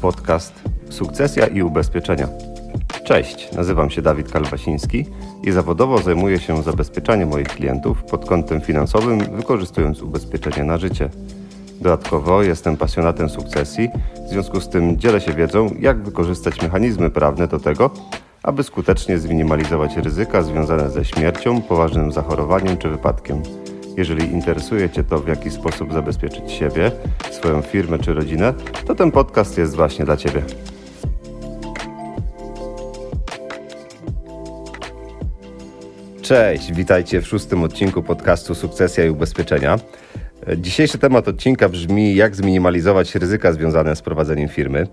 podcast Sukcesja i Ubezpieczenia. Cześć, nazywam się Dawid Kalwasiński i zawodowo zajmuję się zabezpieczaniem moich klientów pod kątem finansowym, wykorzystując ubezpieczenie na życie. Dodatkowo jestem pasjonatem sukcesji, w związku z tym dzielę się wiedzą, jak wykorzystać mechanizmy prawne do tego, aby skutecznie zminimalizować ryzyka związane ze śmiercią, poważnym zachorowaniem czy wypadkiem. Jeżeli interesuje Cię to, w jaki sposób zabezpieczyć siebie, swoją firmę czy rodzinę, to ten podcast jest właśnie dla Ciebie. Cześć, witajcie w szóstym odcinku podcastu Sukcesja i Ubezpieczenia. Dzisiejszy temat odcinka brzmi: jak zminimalizować ryzyka związane z prowadzeniem firmy.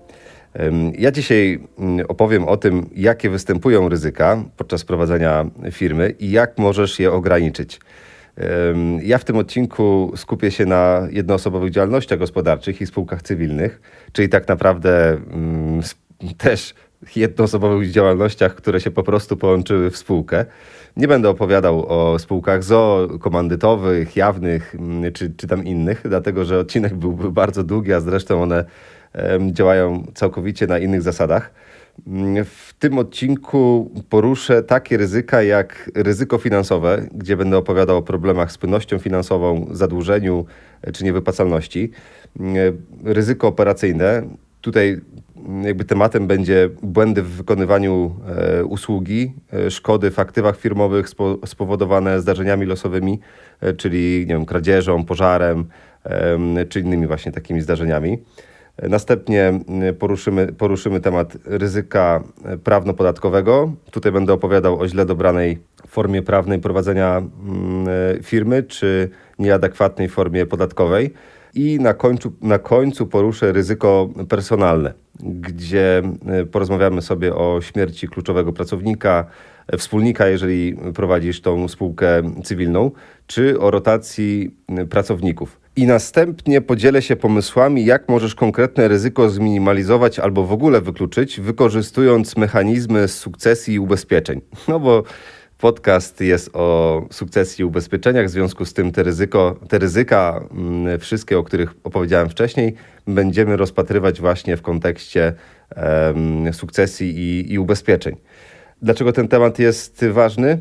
Ja dzisiaj mm, opowiem o tym, jakie występują ryzyka podczas prowadzenia firmy i jak możesz je ograniczyć. Ja w tym odcinku skupię się na jednoosobowych działalnościach gospodarczych i spółkach cywilnych, czyli tak naprawdę mm, też jednoosobowych działalnościach, które się po prostu połączyły w spółkę. Nie będę opowiadał o spółkach ZO, komandytowych, jawnych mm, czy, czy tam innych, dlatego że odcinek byłby bardzo długi, a zresztą one działają całkowicie na innych zasadach. W tym odcinku poruszę takie ryzyka jak ryzyko finansowe, gdzie będę opowiadał o problemach z płynnością finansową, zadłużeniu e, czy niewypłacalności. Mm, Ryzyko operacyjne. Tutaj jakby tematem będzie błędy w wykonywaniu e, usługi, e, szkody w aktywach firmowych spo, spowodowane zdarzeniami losowymi, e, czyli nie wiem, kradzieżą, pożarem em, czy innymi właśnie takimi zdarzeniami. Następnie poruszymy, poruszymy temat ryzyka e, prawno-podatkowego. Tutaj będę opowiadał o źle dobranej formie prawnej prowadzenia e, firmy czy nieadekwatnej formie podatkowej. I na końcu, na końcu poruszę ryzyko personalne, gdzie e, porozmawiamy sobie o śmierci kluczowego pracownika, wspólnika, jeżeli prowadzisz tą spółkę cywilną, czy o rotacji pracowników. I następnie podzielę się pomysłami, jak możesz konkretne ryzyko zminimalizować albo w ogóle wykluczyć, wykorzystując mechanizmy sukcesji i ubezpieczeń. No bo podcast jest o sukcesji i ubezpieczeniach, w związku z tym te, ryzyko, te ryzyka, mm, wszystkie, o których opowiedziałem wcześniej, będziemy rozpatrywać właśnie w kontekście em, sukcesji i, i ubezpieczeń. Dlaczego ten temat jest ważny?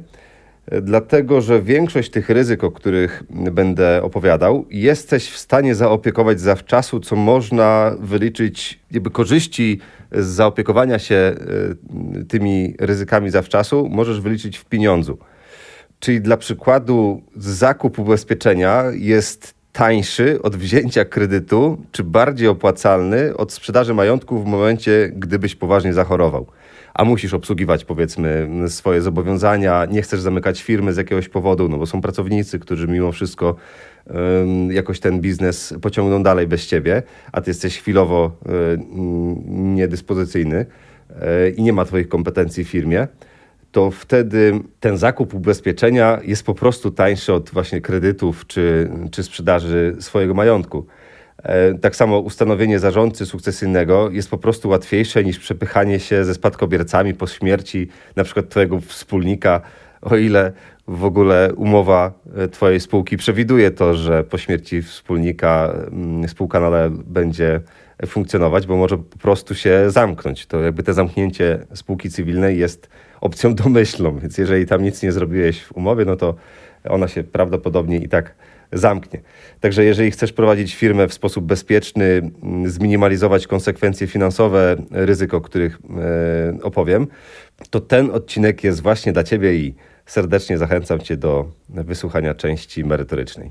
Dlatego, że większość tych ryzyk, o których będę opowiadał, jesteś w stanie zaopiekować zawczasu, co można wyliczyć, jakby korzyści z zaopiekowania się y, tymi ryzykami zawczasu, możesz wyliczyć w pieniądzu. Czyli dla przykładu, zakup ubezpieczenia jest tańszy od wzięcia kredytu, czy bardziej opłacalny od sprzedaży majątku w momencie, gdybyś poważnie zachorował. A musisz obsługiwać, powiedzmy, swoje zobowiązania, nie chcesz zamykać firmy z jakiegoś powodu, no bo są pracownicy, którzy mimo wszystko jakoś ten biznes pociągną dalej bez ciebie, a ty jesteś chwilowo mm, niedyspozycyjny y, i nie ma twoich kompetencji w firmie to wtedy ten zakup ubezpieczenia jest po prostu tańszy od właśnie kredytów czy, czy sprzedaży swojego majątku. E, Tak samo ustanowienie zarządcy sukcesyjnego jest po prostu łatwiejsze niż przepychanie się ze spadkobiercami po śmierci na przykład twojego wspólnika, o ile w ogóle umowa e, twojej spółki przewiduje to, że po śmierci wspólnika mm, spółka nadal będzie funkcjonować, bo może po prostu się zamknąć. To jakby te zamknięcie spółki cywilnej jest opcją domyślną, więc jeżeli tam nic nie zrobiłeś w umowie, no to ona się prawdopodobnie i tak zamknie. Także jeżeli chcesz prowadzić firmę w sposób bezpieczny, mm, zminimalizować konsekwencje finansowe ryzyk, o których e, opowiem, to ten odcinek jest właśnie dla Ciebie i serdecznie zachęcam Cię do wysłuchania części merytorycznej.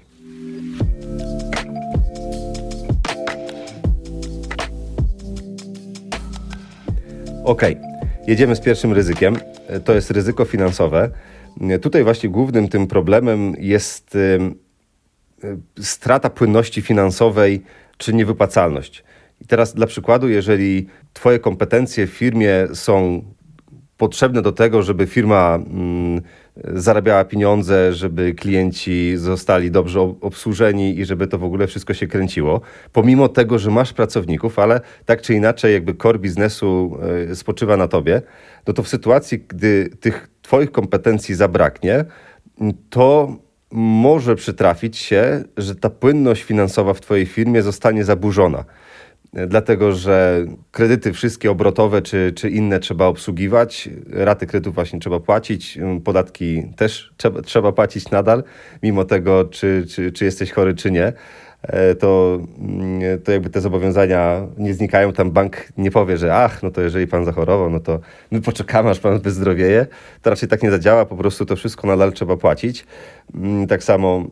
Ok, jedziemy z pierwszym ryzykiem. E, To jest ryzyko finansowe. E, Tutaj właśnie głównym tym problemem jest strata płynności finansowej czy niewypłacalność. I teraz dla przykładu, jeżeli Twoje kompetencje w firmie są potrzebne do tego, żeby firma mm, zarabiała pieniądze, żeby klienci zostali dobrze ob- obsłużeni i żeby to w ogóle wszystko się kręciło, pomimo tego, że masz pracowników, ale tak czy inaczej jakby core biznesu y, spoczywa na tobie, no to w sytuacji, gdy tych twoich kompetencji zabraknie, to może przytrafić się, że ta płynność finansowa w twojej firmie zostanie zaburzona. dlatego że kredyty wszystkie obrotowe czy, czy inne trzeba obsługiwać, raty kredytów właśnie trzeba płacić, podatki też trzeba, trzeba płacić nadal, mimo tego, czy, czy, czy jesteś chory, czy nie. E, to, mm, to jakby te zobowiązania nie znikają. Tam bank nie powie, że ach, no to jeżeli pan zachorował, no to my poczekamy, aż pan wyzdrowieje. To raczej tak nie zadziała, po prostu to wszystko nadal trzeba płacić. Mm, tak samo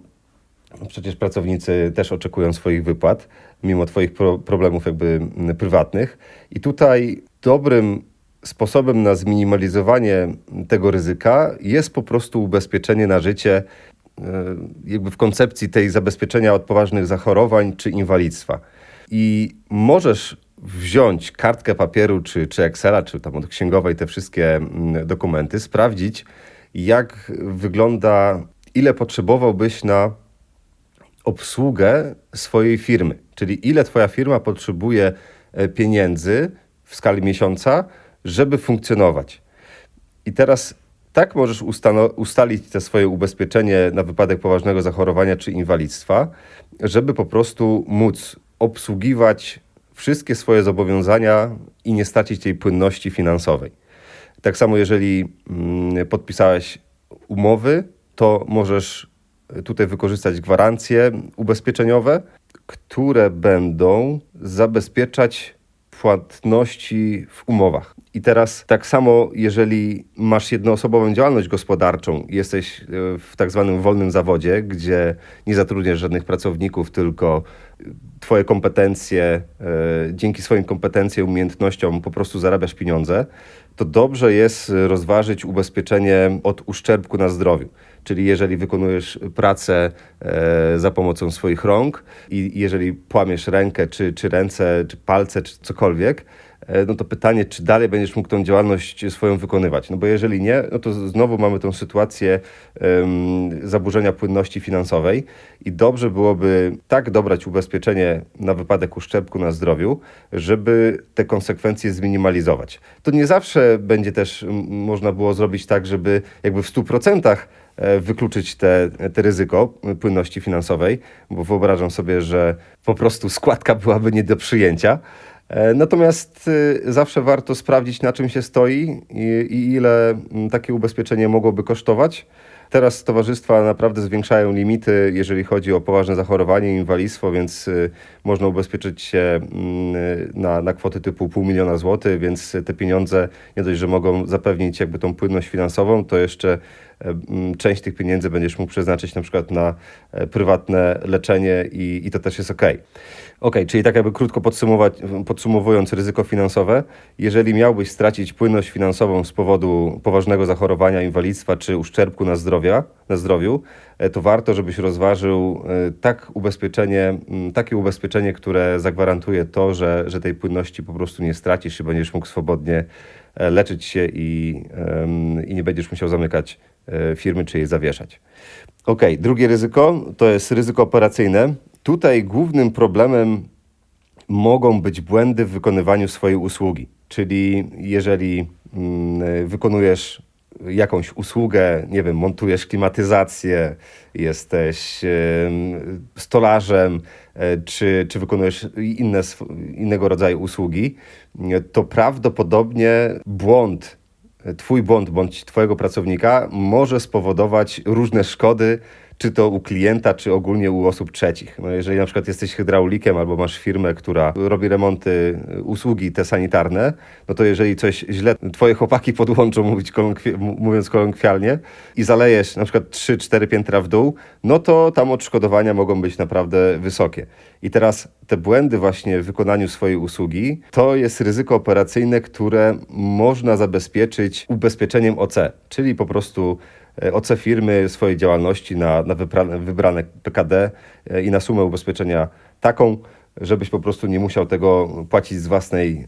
przecież pracownicy też oczekują swoich wypłat, mimo twoich pro problemów jakby mm, prywatnych. I tutaj dobrym sposobem na zminimalizowanie tego ryzyka jest po prostu ubezpieczenie na życie jakby w koncepcji tej zabezpieczenia od poważnych zachorowań czy inwalidztwa. I możesz wziąć kartkę papieru, czy, czy Excela, czy tam od księgowej te wszystkie mm, dokumenty, sprawdzić, jak wygląda, ile potrzebowałbyś na obsługę swojej firmy, czyli ile Twoja firma potrzebuje e, pieniędzy w skali miesiąca, żeby funkcjonować. I teraz tak możesz ustalić te swoje ubezpieczenie na wypadek poważnego zachorowania czy inwalidztwa, żeby po prostu móc obsługiwać wszystkie swoje zobowiązania i nie stracić tej płynności finansowej. Tak samo, jeżeli mm, podpisałeś umowy, to możesz tutaj wykorzystać gwarancje ubezpieczeniowe, które będą zabezpieczać płatności w umowach. I teraz tak samo, jeżeli masz jednoosobową działalność gospodarczą, jesteś e, w tak zwanym wolnym zawodzie, gdzie nie zatrudniasz żadnych pracowników, tylko Twoje kompetencje, e, dzięki swoim kompetencjom, umiejętnościom po prostu zarabiasz pieniądze, to dobrze jest rozważyć ubezpieczenie od uszczerbku na zdrowiu. Czyli jeżeli wykonujesz pracę e, za pomocą swoich rąk i jeżeli płamiesz rękę, czy, czy ręce, czy palce, czy cokolwiek, no to pytanie, czy dalej będziesz mógł tą działalność swoją wykonywać. No bo jeżeli nie, no to znowu mamy tą sytuację um, zaburzenia płynności finansowej i dobrze byłoby tak dobrać ubezpieczenie na wypadek uszczerbku na zdrowiu, żeby te konsekwencje zminimalizować. To nie zawsze będzie też można było zrobić tak, żeby jakby w 100% e, wykluczyć te, te ryzyko płynności finansowej, bo wyobrażam sobie, że po prostu składka byłaby nie do przyjęcia. E, natomiast y, zawsze warto sprawdzić, na czym się stoi i, i ile mm, takie ubezpieczenie mogłoby kosztować. Teraz towarzystwa naprawdę zwiększają limity, jeżeli chodzi o poważne zachorowanie i inwalidztwo, więc y, można ubezpieczyć się mm, na, na kwoty typu pół miliona złotych, więc te pieniądze nie dość, że mogą zapewnić jakby tą płynność finansową, to jeszcze część tych pieniędzy będziesz mógł przeznaczyć na przykład na e, prywatne leczenie i, i to też jest ok. Ok, czyli tak jakby krótko podsumować, podsumowując ryzyko finansowe, jeżeli miałbyś stracić płynność finansową z powodu poważnego zachorowania, inwalidztwa czy uszczerbku na, zdrowia, na zdrowiu, e, to warto, żebyś rozważył e, tak ubezpieczenie, takie ubezpieczenie, które zagwarantuje to, że, że tej płynności po prostu nie stracisz i będziesz mógł swobodnie leczyć się i, i nie będziesz musiał zamykać firmy czy jej zawieszać. Ok, drugie ryzyko to jest ryzyko operacyjne. Tutaj głównym problemem mogą być błędy w wykonywaniu swojej usługi. Czyli jeżeli mm, wykonujesz jakąś usługę, nie wiem, montujesz klimatyzację, jesteś stolarzem, e, czy, czy wykonujesz inne, innego rodzaju usługi, to prawdopodobnie błąd, Twój błąd bądź Twojego pracownika może spowodować różne szkody czy to u klienta, czy ogólnie u osób trzecich. No jeżeli na przykład jesteś hydraulikiem albo masz firmę, która robi remonty, usługi te sanitarne, no to jeżeli coś źle twoje chłopaki podłączą, mówić kolokwi mówiąc kolokwialnie, i zalejesz na przykład 3-4 piętra w dół, no to tam odszkodowania mogą być naprawdę wysokie. I teraz te błędy właśnie w wykonaniu swojej usługi, to jest ryzyko operacyjne, które można zabezpieczyć ubezpieczeniem OC, czyli po prostu OC firmy swojej działalności na, na wybrane, wybrane PKD e, i na sumę ubezpieczenia taką, żebyś po prostu nie musiał tego płacić z własnej,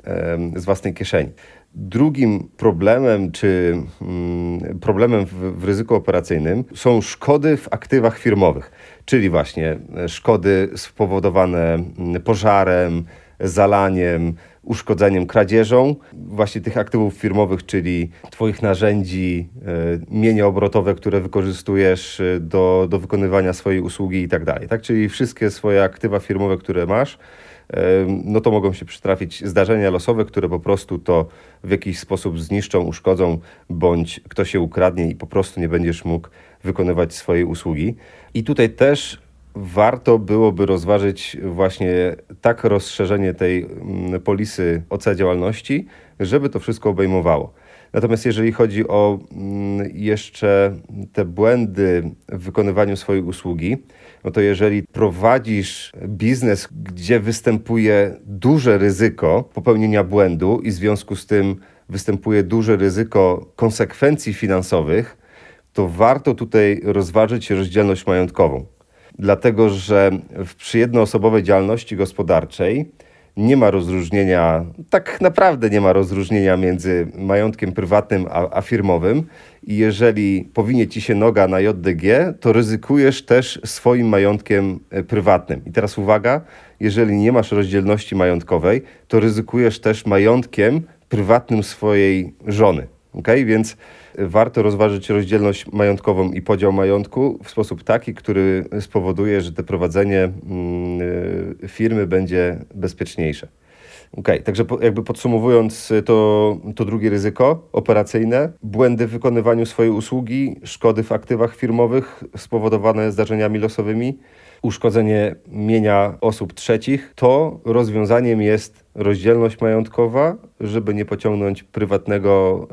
z własnej kieszeni. Drugim problemem, czy mm, problemem w, w ryzyku operacyjnym są szkody w aktywach firmowych, czyli właśnie e, szkody spowodowane mm, pożarem, zalaniem, uszkodzeniem, kradzieżą właśnie tych aktywów firmowych, czyli Twoich narzędzi, e, mienia obrotowe, które wykorzystujesz e, do, do wykonywania swojej usługi i tak dalej. Tak? Czyli wszystkie swoje aktywa firmowe, które masz, no to mogą się przytrafić zdarzenia losowe, które po prostu to w jakiś sposób zniszczą, uszkodzą, bądź ktoś się ukradnie i po prostu nie będziesz mógł wykonywać swojej usługi. I tutaj też warto byłoby rozważyć właśnie tak rozszerzenie tej mm, polisy OC działalności, żeby to wszystko obejmowało. Natomiast jeżeli chodzi o mm, jeszcze te błędy w wykonywaniu swojej usługi, no to jeżeli prowadzisz biznes, gdzie występuje duże ryzyko popełnienia błędu i w związku z tym występuje duże ryzyko konsekwencji finansowych, to warto tutaj rozważyć rozdzielność majątkową. Dlatego, że przy jednoosobowej działalności gospodarczej nie ma rozróżnienia, tak naprawdę nie ma rozróżnienia między majątkiem prywatnym a, a, firmowym. I jeżeli powinie ci się noga na JDG, to ryzykujesz też swoim majątkiem e, prywatnym. I teraz uwaga, jeżeli nie masz rozdzielności majątkowej, to ryzykujesz też majątkiem prywatnym swojej żony. Okay? Więc warto rozważyć rozdzielność majątkową i podział majątku w sposób taki, który spowoduje, że to prowadzenie mm, firmy będzie bezpieczniejsze. OK, także jakby podsumowując to, to drugie ryzyko operacyjne, błędy w wykonywaniu swojej usługi, szkody w aktywach firmowych spowodowane zdarzeniami losowymi, uszkodzenie mienia osób trzecich, to rozwiązaniem jest rozdzielność majątkowa, żeby nie pociągnąć prywatnego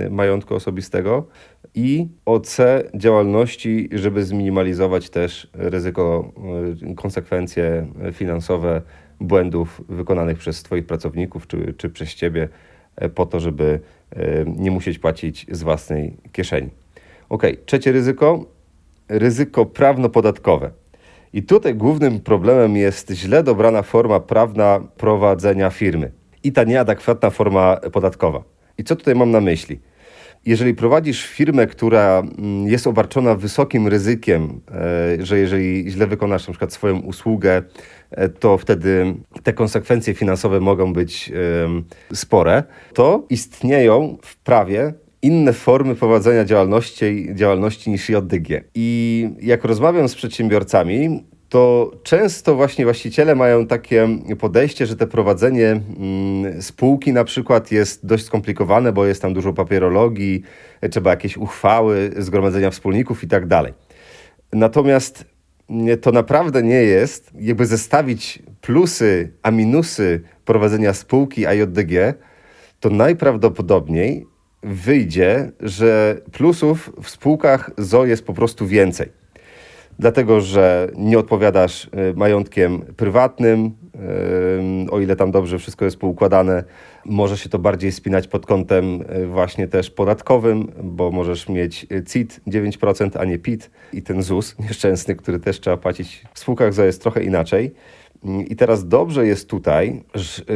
y, majątku osobistego i OC działalności, żeby zminimalizować też ryzyko, y, konsekwencje finansowe błędów wykonanych przez Twoich pracowników czy, czy przez Ciebie e, po to, żeby nie musieć płacić z własnej kieszeni. Ok, trzecie ryzyko, ryzyko prawno-podatkowe. I tutaj głównym problemem jest źle dobrana forma prawna prowadzenia firmy i ta nieadekwatna forma podatkowa. I co tutaj mam na myśli? Jeżeli prowadzisz firmę, która mm, jest obarczona wysokim ryzykiem, e, że jeżeli źle wykonasz na przykład swoją usługę, e, to wtedy te konsekwencje finansowe mogą być spore, to istnieją w prawie inne formy prowadzenia działalności, działalności niż JDG. I jak rozmawiam z przedsiębiorcami, to często właśnie właściciele mają takie podejście, że te prowadzenie mm, spółki na przykład jest dość skomplikowane, bo jest tam dużo papierologii, trzeba jakieś uchwały, zgromadzenia wspólników i tak dalej. Natomiast to naprawdę nie jest, jakby zestawić plusy a minusy prowadzenia spółki a JDG, to najprawdopodobniej wyjdzie, że plusów w spółkach ZO jest po prostu więcej. Dlatego, że nie odpowiadasz y, majątkiem prywatnym, y, o ile tam dobrze wszystko jest poukładane. Może się to bardziej spinać pod kątem y, właśnie też podatkowym, bo możesz mieć CIT 9%, a nie PIT i ten ZUS nieszczęsny, który też trzeba płacić w spółkach ZO jest trochę inaczej. I teraz dobrze jest tutaj,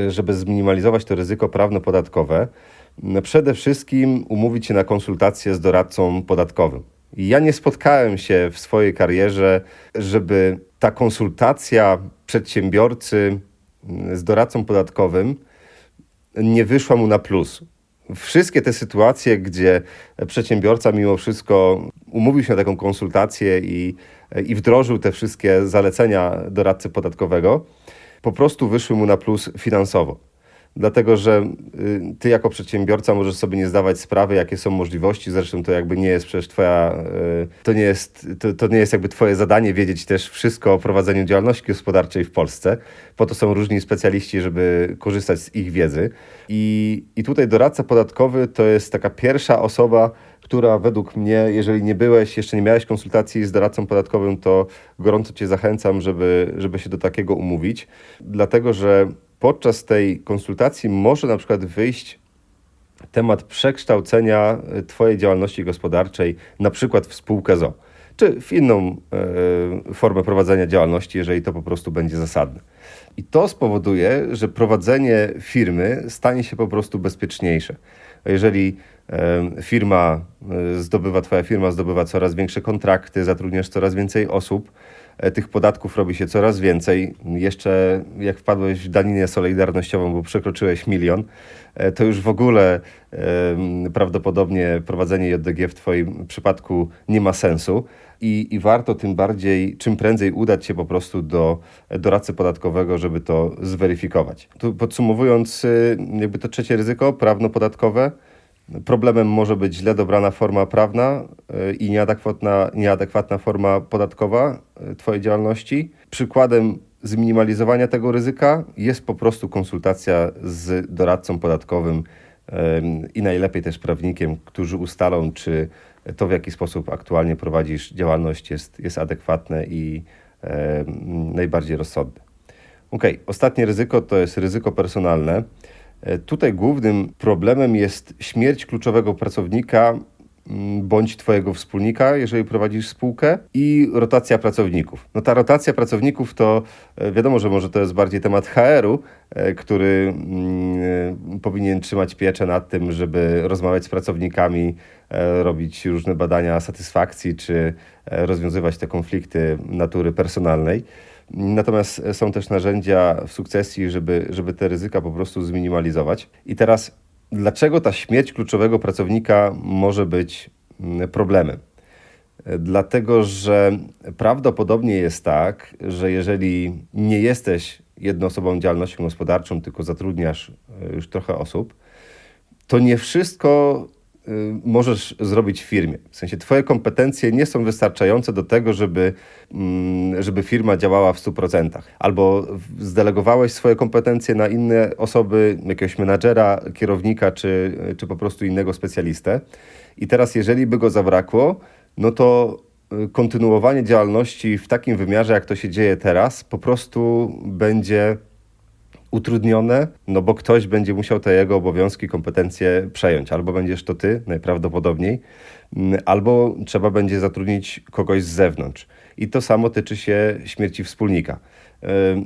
żeby zminimalizować to ryzyko prawno-podatkowe, przede wszystkim umówić się na konsultację z doradcą podatkowym. Ja nie spotkałem się w swojej karierze, żeby ta konsultacja przedsiębiorcy z doradcą podatkowym nie wyszła mu na plus. Wszystkie te sytuacje, gdzie przedsiębiorca mimo wszystko umówił się na taką konsultację i, i wdrożył te wszystkie zalecenia doradcy podatkowego, po prostu wyszły mu na plus finansowo dlatego że y, ty jako przedsiębiorca możesz sobie nie zdawać sprawy, jakie są możliwości. Zresztą to jakby nie jest przecież twoja, y, to nie jest, to, to nie jest jakby twoje zadanie wiedzieć też wszystko o prowadzeniu działalności gospodarczej w Polsce. Po to są różni specjaliści, żeby korzystać z ich wiedzy. I, i tutaj doradca podatkowy to jest taka pierwsza osoba, która według mnie, jeżeli nie byłeś, jeszcze nie miałeś konsultacji z doradcą podatkowym, to gorąco Cię zachęcam, żeby, żeby się do takiego umówić, dlatego że podczas tej konsultacji może na przykład wyjść temat przekształcenia e, Twojej działalności gospodarczej, na przykład w spółkę ZO, czy w inną e, formę prowadzenia działalności, jeżeli to po prostu będzie zasadne. I to spowoduje, że prowadzenie firmy stanie się po prostu bezpieczniejsze. Jeżeli e, firma e, zdobywa, Twoja firma zdobywa coraz większe kontrakty, zatrudniasz coraz więcej osób, tych podatków robi się coraz więcej. Jeszcze jak wpadłeś w daninę solidarnościową, bo przekroczyłeś milion, e, to już w ogóle e, prawdopodobnie prowadzenie JDG w Twoim przypadku nie ma sensu. I, I warto tym bardziej, czym prędzej udać się po prostu do doradcy podatkowego, żeby to zweryfikować. Tu podsumowując, y, jakby to trzecie ryzyko, prawno-podatkowe, Problemem może być źle dobrana forma prawna y, i nieadekwatna, nieadekwatna forma podatkowa y, Twojej działalności. Przykładem zminimalizowania tego ryzyka jest po prostu konsultacja z doradcą podatkowym i najlepiej też prawnikiem, którzy ustalą, czy to, w jaki sposób aktualnie prowadzisz działalność, jest, jest adekwatne i najbardziej rozsądne. Ok, ostatnie ryzyko to jest ryzyko personalne. E, tutaj głównym problemem jest śmierć kluczowego pracownika bądź Twojego wspólnika, jeżeli prowadzisz spółkę, i rotacja pracowników. No ta rotacja pracowników to e, wiadomo, że może to jest bardziej temat HR-u, e, który mm, powinien trzymać pieczę nad tym, żeby rozmawiać z pracownikami, robić różne badania satysfakcji, czy rozwiązywać te konflikty natury personalnej. Natomiast są też narzędzia w sukcesji, żeby, żeby te ryzyka po prostu zminimalizować. I teraz, dlaczego ta śmierć kluczowego pracownika może być mm, problemem? Dlatego, że prawdopodobnie jest tak, że jeżeli nie jesteś jednoosobową działalnością gospodarczą, tylko zatrudniasz e, już trochę osób, to nie wszystko możesz zrobić w firmie. W sensie twoje kompetencje nie są wystarczające do tego, żeby, mm, żeby firma działała w 100%. Albo zdelegowałeś swoje kompetencje na inne osoby, jakiegoś menadżera, kierownika, czy, czy po prostu innego specjalistę. I teraz jeżeli by go zabrakło, no to y, kontynuowanie działalności w takim wymiarze, jak to się dzieje teraz, po prostu będzie utrudnione, no bo ktoś będzie musiał te jego obowiązki, kompetencje przejąć. Albo będziesz to ty, najprawdopodobniej, mm, albo trzeba będzie zatrudnić kogoś z zewnątrz. I to samo tyczy się śmierci wspólnika.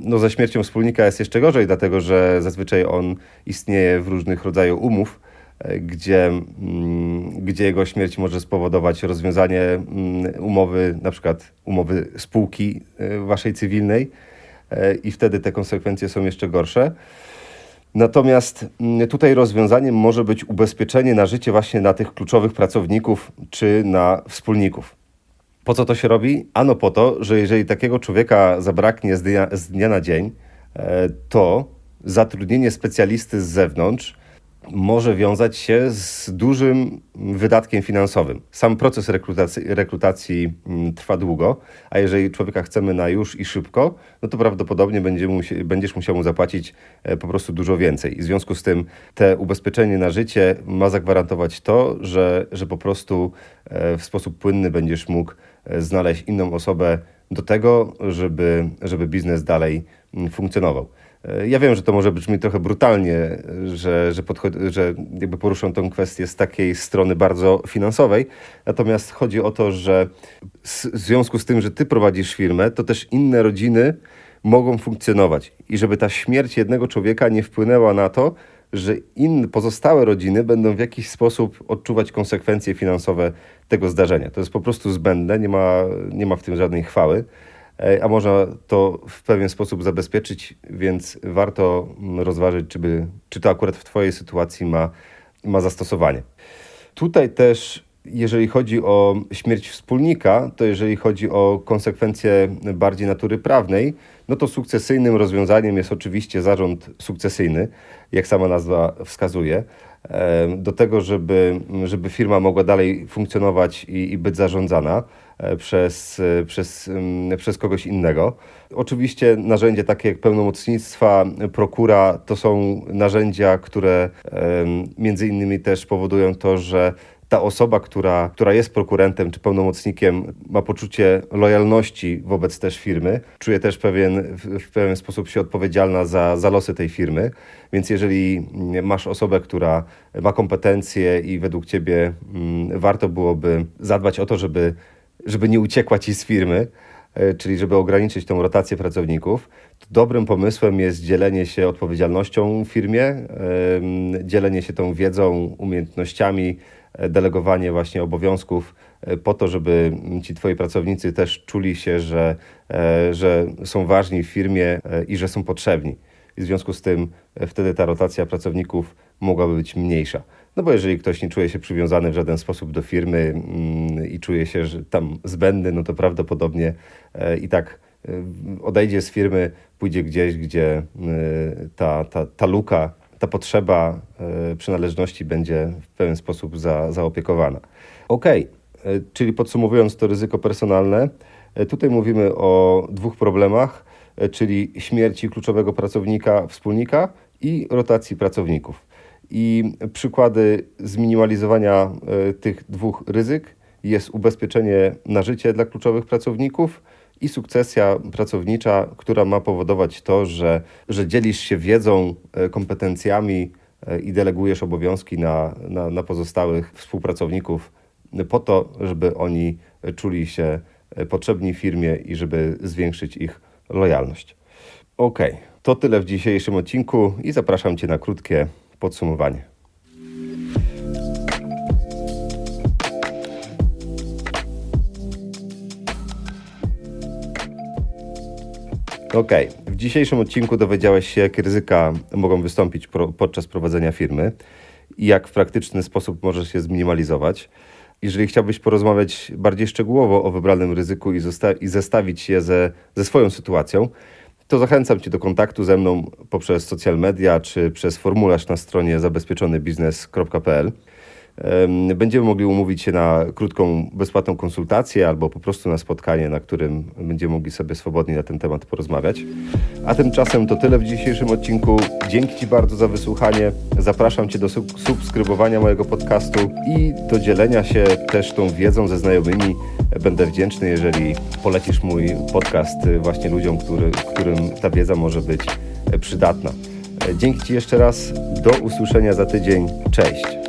No ze śmiercią wspólnika jest jeszcze gorzej, dlatego że zazwyczaj on istnieje w różnych rodzajach umów, e, gdzie, mm, gdzie jego śmierć może spowodować rozwiązanie mm, umowy, na przykład umowy spółki e, waszej cywilnej, i wtedy te konsekwencje są jeszcze gorsze. Natomiast mm, tutaj rozwiązaniem może być ubezpieczenie na życie właśnie na tych kluczowych pracowników czy na wspólników. Po co to się robi? Ano po to, że jeżeli takiego człowieka zabraknie z dnia, z dnia na dzień, e, to zatrudnienie specjalisty z zewnątrz może wiązać się z dużym wydatkiem finansowym. Sam proces rekrutacji, rekrutacji mm, trwa długo, a jeżeli człowieka chcemy na już i szybko, no to prawdopodobnie będziesz musiał mu zapłacić e, po prostu dużo więcej. I w związku z tym te ubezpieczenie na życie ma zagwarantować to, że, że po prostu e, w sposób płynny będziesz mógł e, znaleźć inną osobę do tego, żeby, żeby biznes dalej mm, funkcjonował. E, ja wiem, że to może brzmi trochę brutalnie, że, że, podchod- że jakby poruszam tę kwestię z takiej strony bardzo finansowej, natomiast chodzi o to, że w związku z tym, że ty prowadzisz firmę, to też inne rodziny mogą funkcjonować i żeby ta śmierć jednego człowieka nie wpłynęła na to, że inne, pozostałe rodziny będą w jakiś sposób odczuwać konsekwencje finansowe tego zdarzenia. To jest po prostu zbędne, nie ma, nie ma w tym żadnej chwały. A można to w pewien sposób zabezpieczyć, więc warto mm, rozważyć, czy, by, czy to akurat w Twojej sytuacji ma, ma zastosowanie. Tutaj też, jeżeli chodzi o śmierć wspólnika, to jeżeli chodzi o konsekwencje bardziej natury prawnej, no to sukcesyjnym rozwiązaniem jest oczywiście zarząd sukcesyjny, jak sama nazwa wskazuje do tego, żeby, żeby firma mogła dalej funkcjonować i, i być zarządzana przez, e, przez, przez kogoś innego. Oczywiście narzędzia takie jak pełnomocnictwa, prokura to są narzędzia, które między innymi też powodują to, że ta osoba, która, która jest prokurentem czy pełnomocnikiem, ma poczucie lojalności wobec też firmy, czuje też pewien, w pewien sposób się odpowiedzialna za, za losy tej firmy. Więc jeżeli masz osobę, która ma kompetencje i według ciebie mm, warto byłoby zadbać o to, żeby, żeby nie uciekła ci z firmy, e, czyli żeby ograniczyć tą rotację pracowników, dobrym pomysłem jest dzielenie się odpowiedzialnością w firmie, dzielenie się tą wiedzą, umiejętnościami, delegowanie właśnie obowiązków e, po to, żeby ci twoi pracownicy też czuli się, że, e, że są ważni w firmie e, i że są potrzebni. I w związku z tym e, wtedy ta rotacja pracowników mogłaby być mniejsza. No bo jeżeli ktoś nie czuje się przywiązany w żaden sposób do firmy mm, i czuje się że tam zbędny, no to prawdopodobnie e, i tak e, odejdzie z firmy, pójdzie gdzieś, gdzie e, ta, ta, ta luka, ta potrzeba przynależności będzie w pewien sposób za, zaopiekowana. Okej, e, czyli podsumowując to ryzyko personalne, tutaj mówimy o dwóch problemach, czyli śmierci kluczowego pracownika, wspólnika i rotacji pracowników. I przykłady zminimalizowania e, tych dwóch ryzyk jest ubezpieczenie na życie dla kluczowych pracowników i sukcesja pracownicza, która ma powodować to, że, że dzielisz się wiedzą, e, kompetencjami e, i delegujesz obowiązki na, na, na pozostałych współpracowników po to, żeby oni czuli się potrzebni firmie i żeby zwiększyć ich lojalność. Ok, to tyle w dzisiejszym odcinku i zapraszam Cię na krótkie podsumowanie. Ok, w dzisiejszym odcinku dowiedziałeś się, jakie ryzyka mogą wystąpić pro, podczas prowadzenia firmy i jak w praktyczny sposób możesz je zminimalizować. Jeżeli chciałbyś porozmawiać bardziej szczegółowo o wybranym ryzyku i, i zestawić je ze, ze swoją sytuacją, to zachęcam Cię do kontaktu ze mną poprzez social media czy przez formularz na stronie zabezpieczonybiznes.pl. Em, Będziemy mogli umówić się na krótką, bezpłatną konsultację albo po prostu na spotkanie, na którym będziemy mogli sobie swobodnie na ten temat porozmawiać. A tymczasem to tyle w dzisiejszym odcinku. Dzięki Ci bardzo za wysłuchanie. Zapraszam Cię do sub- subskrybowania mojego podcastu i do dzielenia się też tą wiedzą ze znajomymi. Będę wdzięczny, jeżeli polecisz mój podcast y, właśnie ludziom, który, którym ta wiedza może być y, przydatna. E, Dzięki Ci jeszcze raz. Do usłyszenia za tydzień. Cześć.